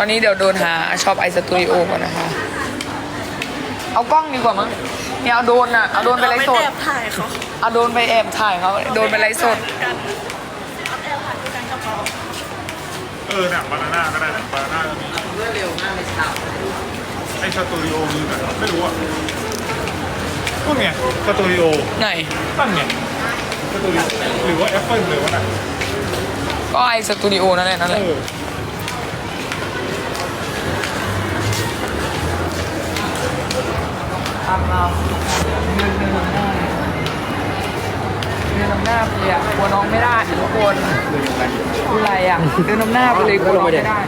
อนนี้เดี๋ยวโดนหาช็อปไอสตูดิโอก่อนนะคะ เอากล้องดีกว่ามั้งเนี่ยเอาโดรนอะเอาโดรนไปไลฟ์สดแอบถ่ายเขาเอาโดรนไปแอบถ่ายเขาโดรนไปไลฟ์สด กันเอาแอบถ่ายด้วยกันกับเขาเออเนี่ยบานาน่าก็ได้นะบานาน่าก็มีเร็วมากเลยครับไอสตูดิโอคือแบบไม่รู้อะพวกเนี่ยสตูดิโอไหน ตั้งเนี่ยสตูดิโอหรือว่าแอปเปิลเลยวะน่ะก็ไอสตูดิโอนั่นแหละนั่นแหเอละ อ ทำเราเดินเดินนำหน้าเดินนำหน้าไปเลยอะกลัวน้องไม่ได้ทุกคนคืออะไรอะเดินนำหน้าไปเลยกลัวน้องไม่ได้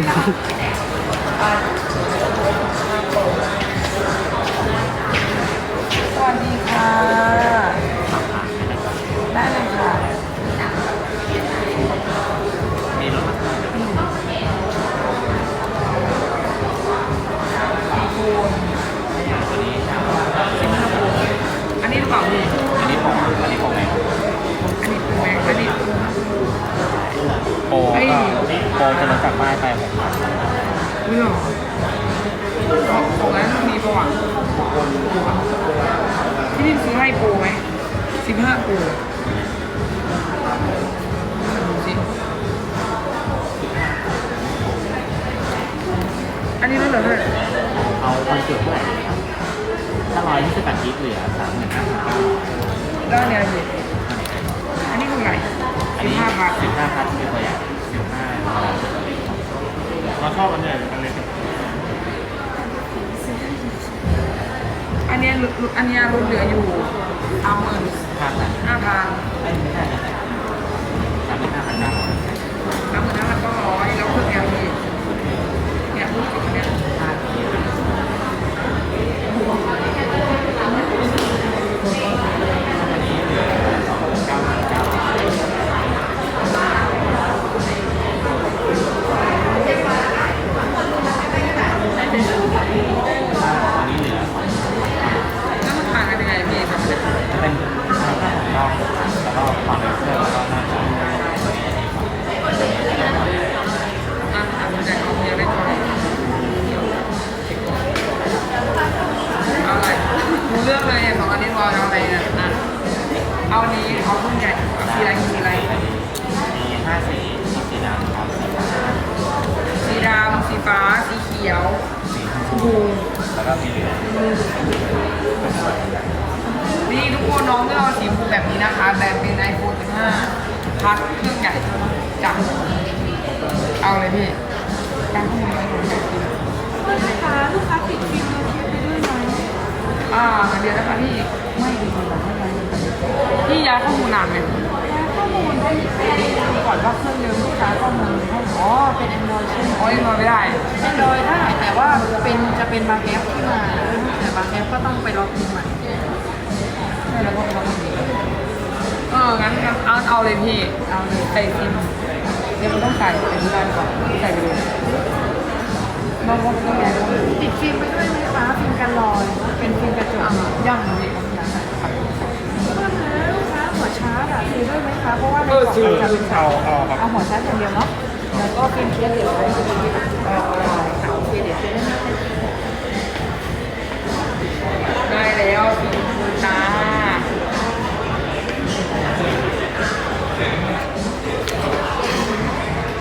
안 돼. ให้ปูไหมสิบห้าปูดูสิอันนี้ลดเหลือเท่าไหร่เอาคอนเซ็ปต์เท่าไหร่ดีครับถ้าร้อยยี่สิบแปดกิกเหลือสามหมื่นห้าพันได้เนี่ยพี่อันนี้เท่าไหร่อันสิบนี้ห้าบาท สิบห้าพันเป็นตัวอย่างสิบห้าเราชอบอันใหญ่หรืออันเล็กอันเนี้ยลดอันเนี้ยลดเหลืออยู่สามหมื่นห้าพันห้าพัน อนเอาอะไรเนี่ยอะเอาอันนี้เอารุ่นใหญ่เอาสีอะไรสีอะไรมีห้าสีมีสีดำครับสีฟ้าสีดำสีฟ้าสีเขียวสีชมพูแล้วก็สีเหลืองนี่ทุกคนน้องก็เอาสีชมพูแบบนี้นะคะแต่เป็น iPhone 15พัดเครื่องใหญ่จับเอาเลยพี่การข้อมูลไว้หนูอยากกิน นานไหมข้อมูลได้ดูก่อนว่าเครื่องเดิมลูกค้าข้อมูลให้อ๋อเป็น Android ใช่ไหมอ๋อยังนอนไม่ได้ Android ได้แต่ว่าเป็นจะเป็นบางแอปที่มาแต่บางแอปก็ต้องไปล็อกอินใหม่ไม่แล้วก็ต้องเอองั้นงั้นเอาเอาเลยพี่เอาเลยใส่ซิมเดี๋ยวมันต้องใส่ไปที่บ้านก่อนใส่ไปเลยน้องว่ามันต้องย้ายข้อมูลติดฟิล์มไปด้วยไหมคะฟิล์มกันรอยเป็นฟิล์มกระจกย่างเลยครับย่าง ลูกค้าหัว ชาร์จอะซื้อด้วยไหมคะ เพราะว่าในเออกล่องซื้อมันจะเป็นเอาเอาครับ เอาหัวชาร์จอย่างเดียวเนาะ แล้วก็ฟิล์มเคสเดี๋ยวไว้จะเป็นที่เอ่อเสาโอเคเดี๋ยวซื้อได้ไหมได้แล้วสีชมพูจ้า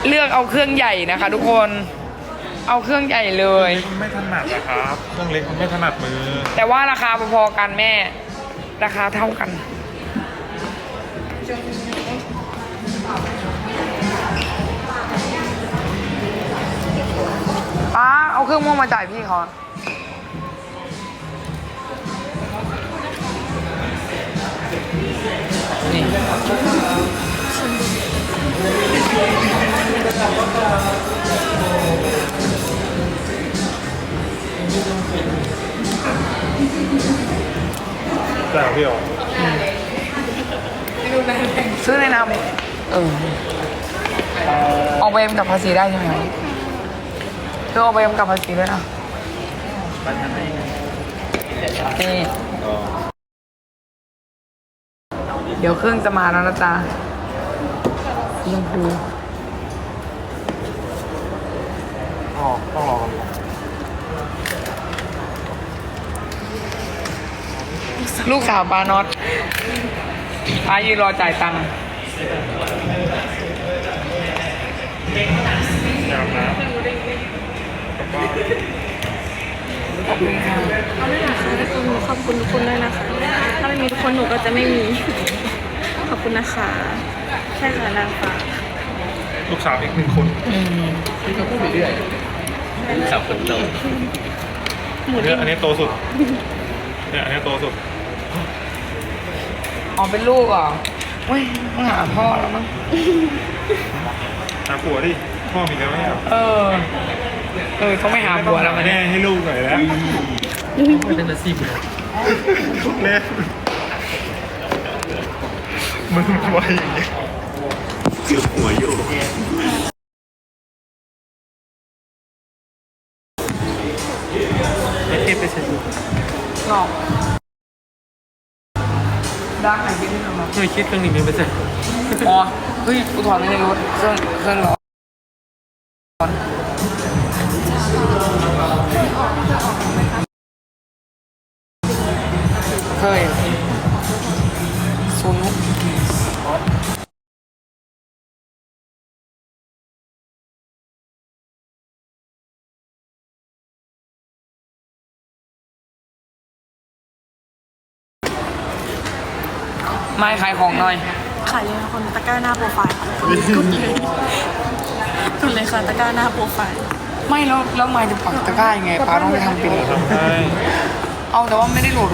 เลือกเอาเครื่องใหญ่นะคะ ทุกคน เอาเครื่องใหญ่เลยมันไม่ถนัดนะครับ เครื่องเล็กมันไม่ถนัดมือ แต่ว่าราคาพอๆกันแม่ ราคาเท่ากัน เอาเครื่องม่วงมาจ่ายพี่เขาอะนี่แต่พี่อ๋อ ซื้อในนามเออเอาไปเอ็มกับภาษีได้ใช่ไหมครับเธอเอาไปเอ็มกับภาษีด้วยนะนี่เดี๋ยวเครื่องจะมาแล้วนะจ๊ะสีชมพูต้องรอต้องรอกันลูกสาวปาน็อต ปายืนรอจ่ายตังค์ยามน้ขอบคุณค่ะเอาไม่อยากค่ะทุกคนขอบคุณทุกคนด้วยนะคะ ถ้าไม่มีทุกคนหนูก็จะไม่มี ขอบคุณนะคะ ใช่ค่ะนางฟ้าำลูกสาวอีกหนึ่งคนอืมขับคนโตหมูอันเด้นี้งอันนี้โตสุดเนี่ยอันนี้โตสุด อ๋อเป็นลูกเหรอเว้ยต้องหาพ่อแล้วมั้ง หาผัวดิพ่อมีแล้วเนี่ยเออ เออต้องไม่หาผัวแล้วมันแน่เนี่ยให้ลูกหน่อยแล้วเป็นอาชีพเลยเล่นมึงไวอย่างเงี้ยเกือบหัวอยู่ไม่เก็บไปใช้ดูหลอก ดักไหนพี่ที่ทำมาเคยคิดเครื่องนี้ไม่ไปใส่อ๋อเฮ้ยกูถอนไว้ในรถเครื่องเครื่องร้อนเคย ไม่ขายของหน่อย ขายเลยค่ะคนตะกร้าหน้าโปรไฟล์ค่ะทุนเลยทุนเลยค่ะตะกร้าหน้าโปรไฟล์ไม่แล้วแล้วไม่จะปักตะกร้ายังไงป้าต้องไปทำเป็นทำได้เอาแต่ว่าไม่ได้โหลด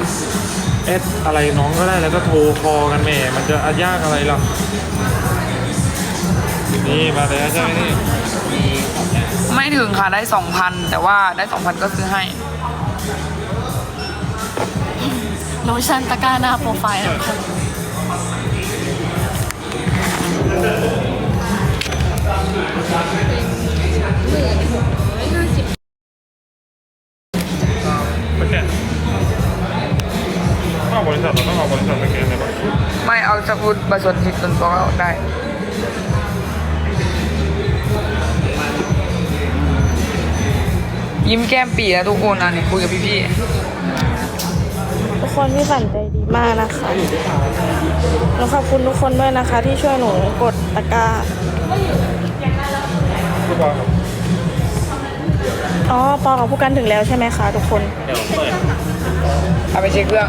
เอสอะไรน้องก็ได้แล้วก็โทรคอกันแหม่ มันจะยากอะไรล่ะ นี่มาแล้วใช่ไหมนี่ไม่ถึงค่ะได้สองพันแต่ว่าได้สองพันก็ซื้อให้โลชั่นตะกร้าหน้าโปรไฟล์ค่ะไปแกะ ถ้าเอาบริษัทเราต้องเอาบริษัทไปแกะเลยปะไม่เอาสกุลบัตรส่วนผิส่วนตัวก็ได้ ยิ้มแก้มปีแล้วทุกคนอะนี่คุยกับพี่ทุก คนพี่ฝันใจดีมากนะคะแล้วขอบคุณทุกคนด้วยนะคะ ที่ช่วยหนูกดตะกร้าทุกวันครับอ๋อปอกับผู้กันถึงแล้วใช่ไหมคะทุกคน เดี๋ยวเปิดๆเอาไปเช็คเครื่อง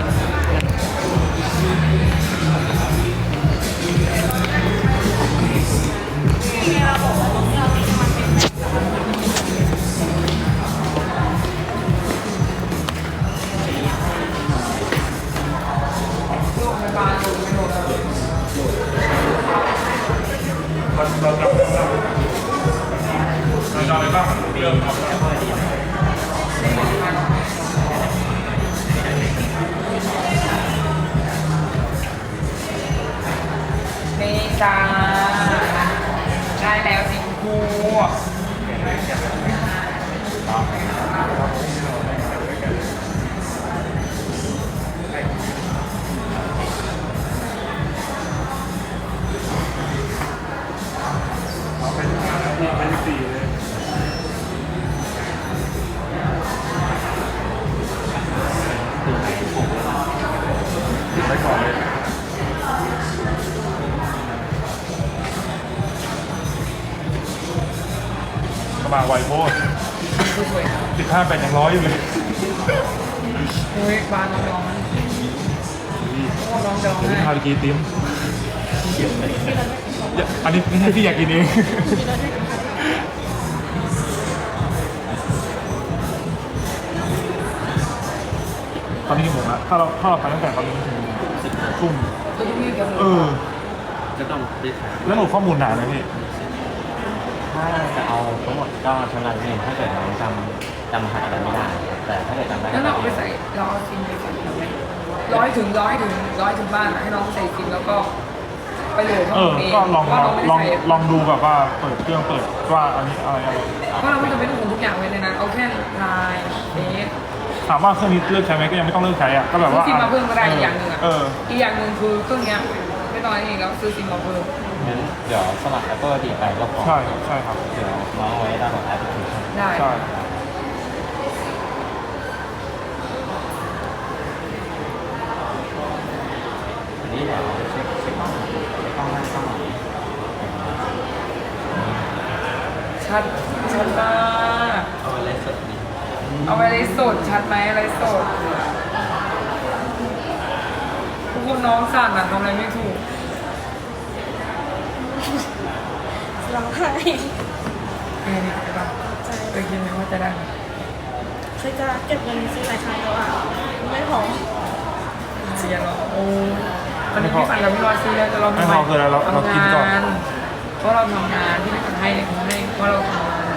แก็มาไวโพสวยครับสิบห้าแปดยังร้อยอยู่เลยเฮ้ยบานน้องร้องโอนองจะร้องเดี๋ยห้พี่ากิติมอันนี้ไม่ใช่พี่อยากกินเองตอนนี้กี่โมงละถ้าเราถ้าเราขายตั้งแต่ตอนนี้ถึงทุ่มเออ จะต้องแล้วหนูข้อมูลนานไหมพี่ ถ้าจะเอาทั้งหมดก็ใช้เวลาหนึ่งถ้าเกิดน้องจำจำรหัสอะไรไม่ได้ แต่ถ้าเกิดจำได้แล้วเราเอาไปใส่เราเอาซิมไปใส่ทำไหมร้อยถึงร้อยถึงร้อยถึงบ้านอะให้น้องใส่ซิมแล้วก็ไปโหลดข้อเอมูอลเองก็ลองว่าลเราองไม่ลได้องใส่ ลองดูแบบว่าเปิดเครื่องเปิดว่าอันนี้อะไรอะไร เพราะเราไม่จำเป็นต้องลงทุกอย่างไว้เลยนะ เอาแค่ไลน์เฟซ ถามว่าเครื่องนี้เลิกใช้ไหมก็ยังไม่ต้องเลิกใช้อะก็แบบซื้อว่าซิมมาเพิ่มก็ได้อีกอย่างหนึ่งอะ เออ อีกอย่างหนึ่งคือเครื่องเนี้ยไม่ต้องอะไรเองแล้วซื้อซิมมาเพิ่ม งั้นเดี๋ยวสมัคร Apple ID ไปก็พอใช่ใช่ครับ เดี๋ยวน้องเอาไว้ดาวน์โหลดแอปพลิเคชันได้ใช่ อันนี้เดี๋ยวเช็คเช็คกล้องเช็คกล้องหน้ากล้องชัดชัดมากเอาไว้เล่นสดนี้เอาไว้เลยสดชัดไหมอะไรสดทุกคนน้องสั่นอะทำอะไรไม่ถูก ร้องไห้เออนี่ใช่ปะเคยคิดไหมว่าจะได้ไหมเคยจะเก็บเงินซื้อหลายครั้งแล้วอะไม่พอเสียหรอโอ้ตอนนี้พี่ฝันกับพี่รอยซื้อแล้วแต่เราไม่พอคืออะไรเราเรากินก่อนทำงานเพราะเราทำงานที่พี่ฝันให้เนี่ยเขาให้เพราะเราทำงาน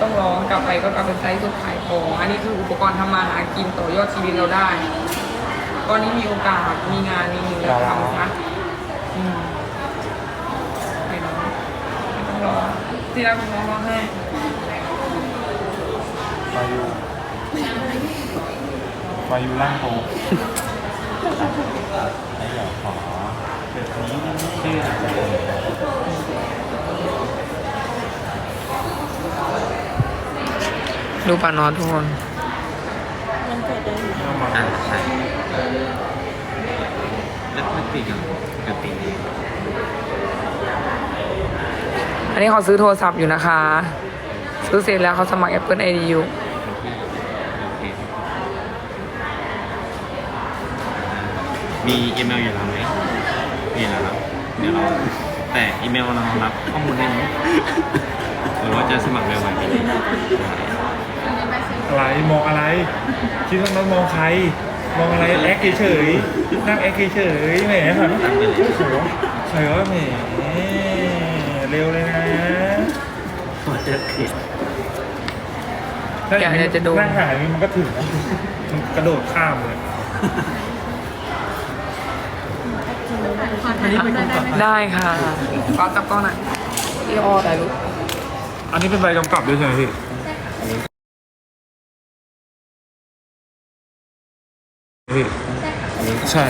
ต้องร้องกลับไปก็กลับไปใช้สุดขายของอันนี้คืออุปกรณ์ทำมาหากินต่อยอดชีวิตเราได้ ตอนนี้มีโอกาสมีงานมีเงินแล้วทำนะอืมไม่ร้องไม่ต้อง ร้องที่รักคุณร้องร้องให้มาอยู่มาอยู่ร่างโตแล้เดี๋ยวขอเดี๋ยวนี้ชื่ออาจจะเป็นดูป่านอนทุกคนมันเกิดเดินอ่าใช่แล้วไม่ปีกันเกิดปีนี้ อันนี้เขาซื้อโทรศัพท์อยู่นะคะ ซื้อเสร็จแล้วเขาสมัคร Apple ID อยู่โอเคมีอีเมลอยู่แล้วไหมมีแล้วครับ เดี๋ยวเราแต่อีเมลเรารับข้อมูลได้ไหมหรือว่าจะสมัครเร็วกว่านี้อะไรมองอะไร คิดว่าน้องมองใคร มองอะไรแอคเฉยๆนั่งแอคเฉยๆแหมหันตั้งไปเลยโอ้โหใช่ว่าแหม เร็วเลยนะว่าจะผิด ถ้าอย่างนี้อยากจะดูนั่งหายมันก็ถึงนะมันกระโดดข้ามเลย อันนี้เป็นกำกับได้ค่ะฟ้าจับกล้องหน่อยพี่ออได้รู้อันนี้เป็นใบกำกับด้วยใช่ไหมพี่ พี่ ใช่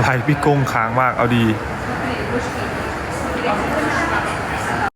ลายพี่โกงค้างมากเอาดี